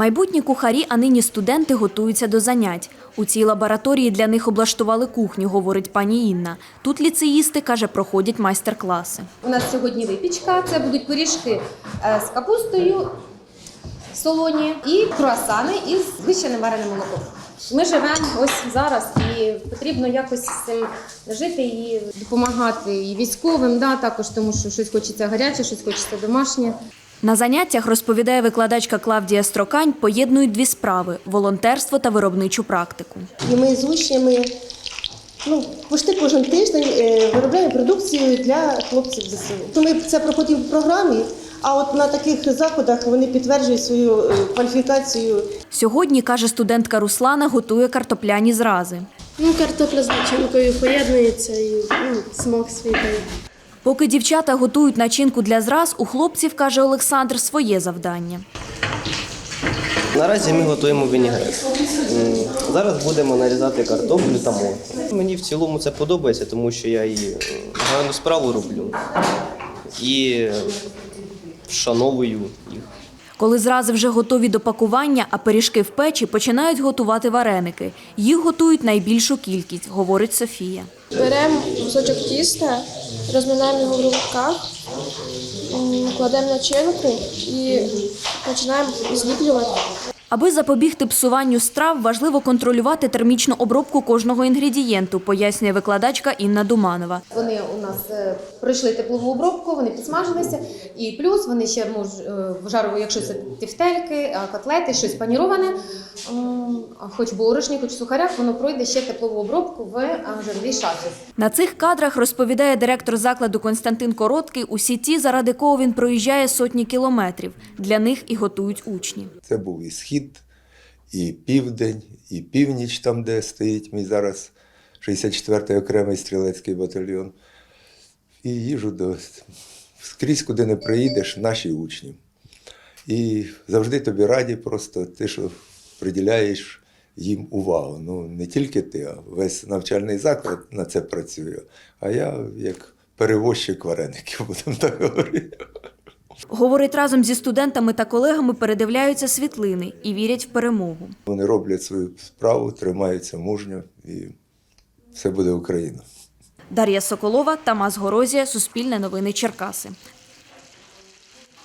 Майбутні кухарі, а нині студенти готуються до занять. У цій лабораторії для них облаштували кухню, говорить пані Інна. Тут ліцеїсти, каже, проходять майстер-класи. У нас сьогодні випічка. Це будуть пиріжки е, з капустою солоні і круасани із згущеним вареним молоком. Ми живемо ось зараз і потрібно якось з цим жити і допомагати і військовим, да, також тому що щось хочеться гаряче, щось хочеться домашнє. На заняттях, розповідає викладачка Клавдія Строкань, поєднують дві справи – волонтерство та виробничу практику. І ми з учнями ну, почти кожен тиждень е, виробляємо продукцію для хлопців ЗСУ. То ми це проходимо в програмі, а от на таких заходах вони підтверджують свою е, кваліфікацію. Сьогодні, каже студентка Руслана, готує картопляні зрази. Ну, картопля з начинкою поєднується і ну, смак свій дає. Поки дівчата готують начинку для зраз, у хлопців, каже Олександр, своє завдання. Наразі ми готуємо вінігрет. Зараз будемо нарізати картоплю та моркву. Мені в цілому це подобається, тому що я і гарну справу роблю і вшановую їх. Коли зрази вже готові до пакування, а пиріжки в печі, починають готувати вареники. Їх готують найбільшу кількість, говорить Софія. Беремо кусочок тіста, розминаємо його в руках, кладемо начинку і починаємо зліплювати. Аби запобігти псуванню страв, важливо контролювати термічну обробку кожного інгредієнту, пояснює викладачка Інна Думанова. Вони у нас е, пройшли теплову обробку, вони підсмажилися, і плюс вони ще можуть е, в жарову, якщо це тефтельки, котлети, щось паніроване, хоч борошні, хоч сухарях, воно пройде ще теплову обробку в е, жаровій шафі. На цих кадрах розповідає директор закладу Константин Короткий, усі ті, заради кого він проїжджає сотні кілометрів. Для них і готують учні. Це був і схід, і південь, і північ, там, де стоїть мій зараз 64-й окремий стрілецький батальйон. І їжу до скрізь, куди не приїдеш, наші учні. І завжди тобі раді, просто ти, що приділяєш їм увагу. Ну, не тільки ти, а весь навчальний заклад на це працює. А я як перевозчик вареників, будемо так говорити. Говорить, разом зі студентами та колегами передивляються світлини і вірять в перемогу. Вони роблять свою справу, тримаються мужньо і все буде Україна. Дар'я Соколова, Тамас Горозія, Суспільне новини Черкаси.